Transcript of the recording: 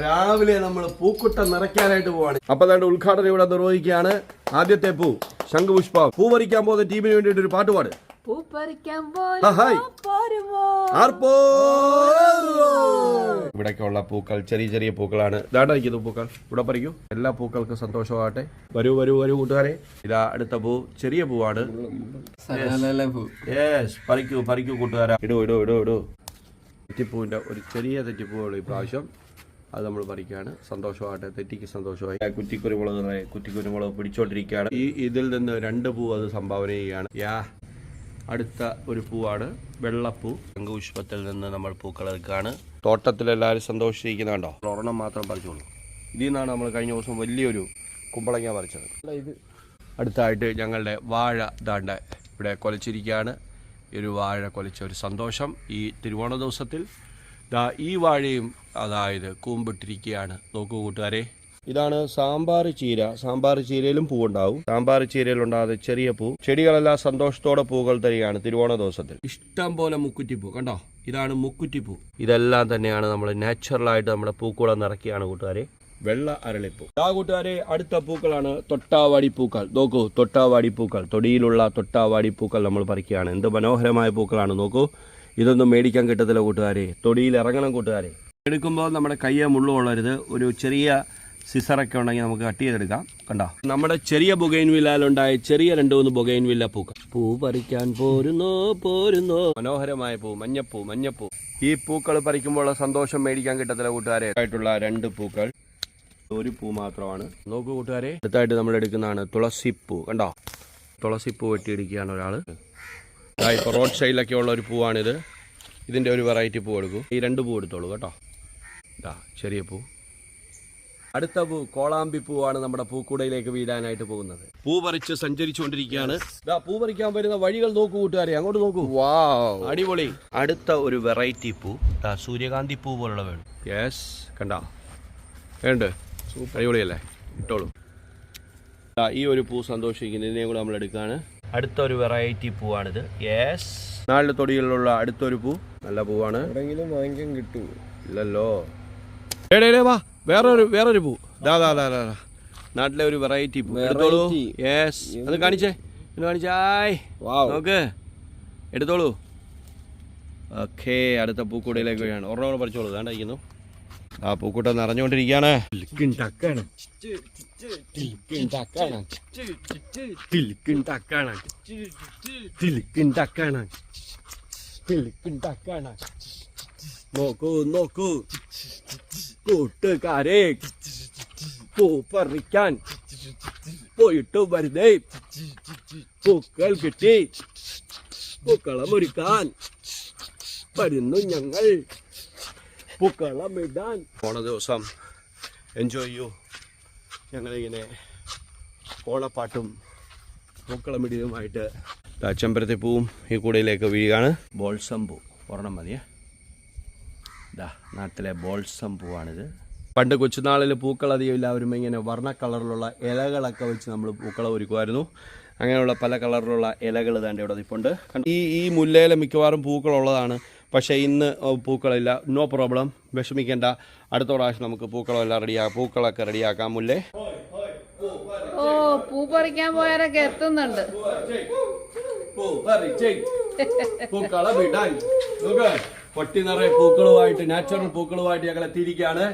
രാവിലെ നമ്മൾ പൂക്കുട്ടം നിറയ്ക്കാനായിട്ട് പോവാണ്. അപ്പൊ അതാണ്ട് ഉദ്ഘാടനം ഇവിടെ നിർവഹിക്കുകയാണ് ആദ്യത്തെ പൂ ശംഖുപുഷ്പ. പൂ പറിക്കാൻ പോകുന്ന ടീമിന് വേണ്ടിയിട്ട് ഒരു പാട്ട് പാട് ഇവിടേക്കുള്ള പൂക്കൾ ചെറിയ ചെറിയ പൂക്കളാണ്. ഇതാണ്ട് ഇരിക്കുന്നു പൂക്കൾ. ഇവിടെ പറിക്കൂ. എല്ലാ പൂക്കൾക്കും സന്തോഷമാകട്ടെ. വരൂ വരൂ വരൂ കൂട്ടുകാരെ. ഇതാ അടുത്ത പൂ ചെറിയ പൂവാണ്. പറിക്കൂ പറിക്കൂ കൂട്ടുകാരാ. ഇടൂ ഇടൂ ഇടൂ ഇടൂ. തെറ്റിപ്പൂവിന്റെ ഒരു ചെറിയ തെറ്റിപ്പൂവുള്ളൂ ഇപ്രാവശ്യം പ്രാവശ്യം. അത് നമ്മൾ പറിക്കുകയാണ് സന്തോഷമാകട്ടെ. തെറ്റിക്ക് സന്തോഷമായി. കുറ്റിക്കുരുമുളക് കുറ്റിക്കുരുമുളക് പിടിച്ചോണ്ടിരിക്കുകയാണ്. ഈ ഇതിൽ നിന്ന് രണ്ട് പൂ അത് സംഭാവന ചെയ്യുകയാണ്. യാ അടുത്ത ഒരു പൂവാണ് വെള്ളപ്പൂ. ശംഖുപുഷ്പത്തിൽ നിന്ന് നമ്മൾ പൂക്കൾ എടുക്കുകയാണ്. തോട്ടത്തിൽ എല്ലാവരും സന്തോഷിച്ചിരിക്കുന്നുണ്ടോ? ഒരെണ്ണം മാത്രം പറിച്ചോളൂ ഇതിൽ നിന്നാണ് നമ്മൾ കഴിഞ്ഞ ദിവസം വലിയൊരു കുമ്പളങ്ങ പറിച്ചത്. ഇത് അടുത്തായിട്ട് ഞങ്ങളുടെ വാഴ ദാണ്ട ഇവിടെ കൊലച്ചിരിക്കുകയാണ്. ഒരു വാഴ കൊലച്ച ഒരു സന്തോഷം ഈ തിരുവോണ ദിവസത്തിൽ ദാ ഈ വാഴയും അതായത് കൂമ്പിട്ടിരിക്കുകയാണ് നോക്കൂ കൂട്ടുകാരെ. ഇതാണ് സാമ്പാർ ചീര. സാമ്പാർ ചീരയിലും പൂവുണ്ടാവും. സാമ്പാർ ചീരയിലുണ്ടാകാതെ ചെറിയ പൂ. ചെടികളെല്ലാം സന്തോഷത്തോടെ പൂക്കൾ തരികയാണ് തിരുവോണ ദിവസത്തിൽ. ഇഷ്ടം പോലെ മുക്കുറ്റിപ്പൂ. കണ്ടോ? ഇതാണ് മുക്കുറ്റിപ്പൂ. ഇതെല്ലാം തന്നെയാണ് നമ്മൾ നാച്ചുറലായിട്ട് നമ്മുടെ പൂക്കൂടം നിറക്കുകയാണ് കൂട്ടുകാരെ. വെള്ള അരളിപ്പൂ. ആ കൂട്ടുകാരെ അടുത്ത പൂക്കളാണ് തൊട്ടാവാടി പൂക്കൾ. നോക്കൂ തൊട്ടാവാടി പൂക്കൾ. തൊടിയിലുള്ള തൊട്ടാവാടി പൂക്കൾ നമ്മൾ പറിക്കുകയാണ്. എന്ത് മനോഹരമായ പൂക്കളാണ്. നോക്കൂ ഇതൊന്നും മേടിക്കാൻ കിട്ടത്തില്ല കൂട്ടുകാരെ. തൊടിയിൽ ഇറങ്ങണം കൂട്ടുകാരെ. എടുക്കുമ്പോൾ നമ്മുടെ കയ്യെ മുള്ളു കൊള്ളരുത്. ഒരു ചെറിയ സിസറൊക്കെ ഉണ്ടെങ്കിൽ നമുക്ക് കട്ട് ചെയ്തെടുക്കാം. കണ്ടോ? നമ്മുടെ ചെറിയ ബൊഗൈൻവില്ലയിലുണ്ടായ ചെറിയ രണ്ട് മൂന്ന് ബൊഗൈൻവില്ല പൂക്കൾ പൂ പറിക്കാൻ പോരുന്നോ പോരുന്നോ? മനോഹരമായ പൂ മഞ്ഞപ്പൂ മഞ്ഞപ്പൂ. ഈ പൂക്കൾ പറിക്കുമ്പോൾ സന്തോഷം മേടിക്കാൻ കിട്ടത്തില്ല കൂട്ടുകാരെ. ആയിട്ടുള്ള രണ്ട് പൂക്കൾ. ഒരു പൂ മാത്രമാണ്. നോക്കൂ കൂട്ടുകാരെ. അടുത്തായിട്ട് നമ്മൾ എടുക്കുന്നതാണ് തുളസിപ്പൂ. കണ്ടോ? തുളസിപ്പൂ വെട്ടിയിടിക്കുകയാണ് ഒരാൾ ഇപ്പോൾ റോഡ് സൈഡിലൊക്കെ ഉള്ള ഒരു പൂവാണിത്. ഇതിന്റെ ഒരു വെറൈറ്റി പൂ എടുക്കും. ഈ രണ്ട് പൂ എടുത്തോളൂ കേട്ടോ. ഇതാ ചെറിയ പൂ. അടുത്ത പൂ കോളാമ്പി പൂവാണ് നമ്മുടെ പൂക്കൂടയിലേക്ക് വീടാനായിട്ട് പോകുന്നത്. പൂ പറിച്ച് സഞ്ചരിച്ചുകൊണ്ടിരിക്കുകയാണ്. പൂ പറിക്കാൻ വരുന്ന വഴികൾ നോക്കൂ കൂട്ടുകാരെ. അങ്ങോട്ട് നോക്കൂ. വാ അടിപൊളി. അടുത്ത ഒരു വെറൈറ്റി പൂ. സൂര്യകാന്തി പൂ പോലുള്ള വേണം. യെസ് കണ്ട? വേണ്ട. അടിപൊളിയല്ലേ? ഇട്ടോളൂ. ഈ ഒരു പൂ സന്തോഷിക്കുന്നതിനെ കൂടെ നമ്മൾ എടുക്കുകയാണ്. അടുത്ത ഒരു വെറൈറ്റി പൂവാണിത്. യെസ് നാളിലെ തൊടിയിലുള്ള അടുത്തൊരു പൂ. നല്ല പൂവാണ്. എവിടെങ്കിലും വാങ്ങിക്കാൻ കിട്ടൂ. ഇല്ലല്ലോ. ഏടേ വാ. വേറൊരു വേറൊരു പൂ. ദാ ദാ ദാ ദാ. നാട്ടിലെ ഒരു വെറൈറ്റി പൂ. എടുത്തോളൂ. Variety. യെസ് അത് കാണിച്ചേ. എന്ന് കാണിച്ചായ് Wow. നോക്ക്. എടുത്തോളൂ. ഓക്കേ അടുത്ത പൂക്കൂടയിലേക്ക് വഴിയാണ് ഒരെണ്ണം പറിച്ചോളൂ. വേണ്ടിരിക്കുന്നു ആ പൂക്കൂട്ടം നിറഞ്ഞുകൊണ്ടിരിക്കുകയാണ്. നോക്കൂ നോക്കൂ. കൂട്ടുകാരെ പൂ പറിക്കാൻ പോയിട്ട് വെറുതെ പൂക്കൾ കിട്ടി. പൂക്കളമൊരുക്കാൻ വരുന്നു ഞങ്ങൾ. പൂക്കളമിടാൻ ഓണ ദിവസം എൻജോയ് ചെയ്യൂ. ഞങ്ങളിങ്ങനെ ഓണപ്പാട്ടും പൂക്കളമിടിയതുമായിട്ട് ചെമ്പരത്തി പൂവും ഈ കൂടയിലേക്ക് വീഴുകയാണ്. ബോൾസം പൂ ഒരെണ്ണം മതിയേ. ഇതാ നാട്ടിലെ ബോൾസം പൂവാണിത് പണ്ട് കൊച്ചുനാളിൽ പൂക്കൾ അധികം എല്ലാവരും ഇങ്ങനെ വർണ കളറിലുള്ള ഇലകളൊക്കെ വെച്ച് നമ്മൾ പൂക്കളം ഒരുക്കുമായിരുന്നു. അങ്ങനെയുള്ള പല കളറിലുള്ള ഇലകൾ തന്നെ ഇവിടെ നിൽപ്പുണ്ട് ഉണ്ട് ഈ ഈ മുല്ലയിലെ മിക്കവാറും പൂക്കളുള്ളതാണ്. പക്ഷേ ഇന്ന് പൂക്കളില്ല. No problem. വിഷമിക്കേണ്ട. അടുത്ത പ്രാവശ്യം നമുക്ക് പൂക്കളെല്ലാം റെഡിയാക്കാം പൂക്കളൊക്കെ റെഡിയാക്കാം മുല്ലേ. ഓ പൂ പറിക്കാൻ പോയാലൊക്കെ എത്തുന്നുണ്ട്. പൂക്കളെ വിടാൻ. പൊട്ടി നിറയെ പൂക്കളുമായിട്ട് നാച്ചുറൽ പൂക്കളുമായിട്ട് ഞങ്ങൾ എത്തിയിരിക്കുകയാണ്.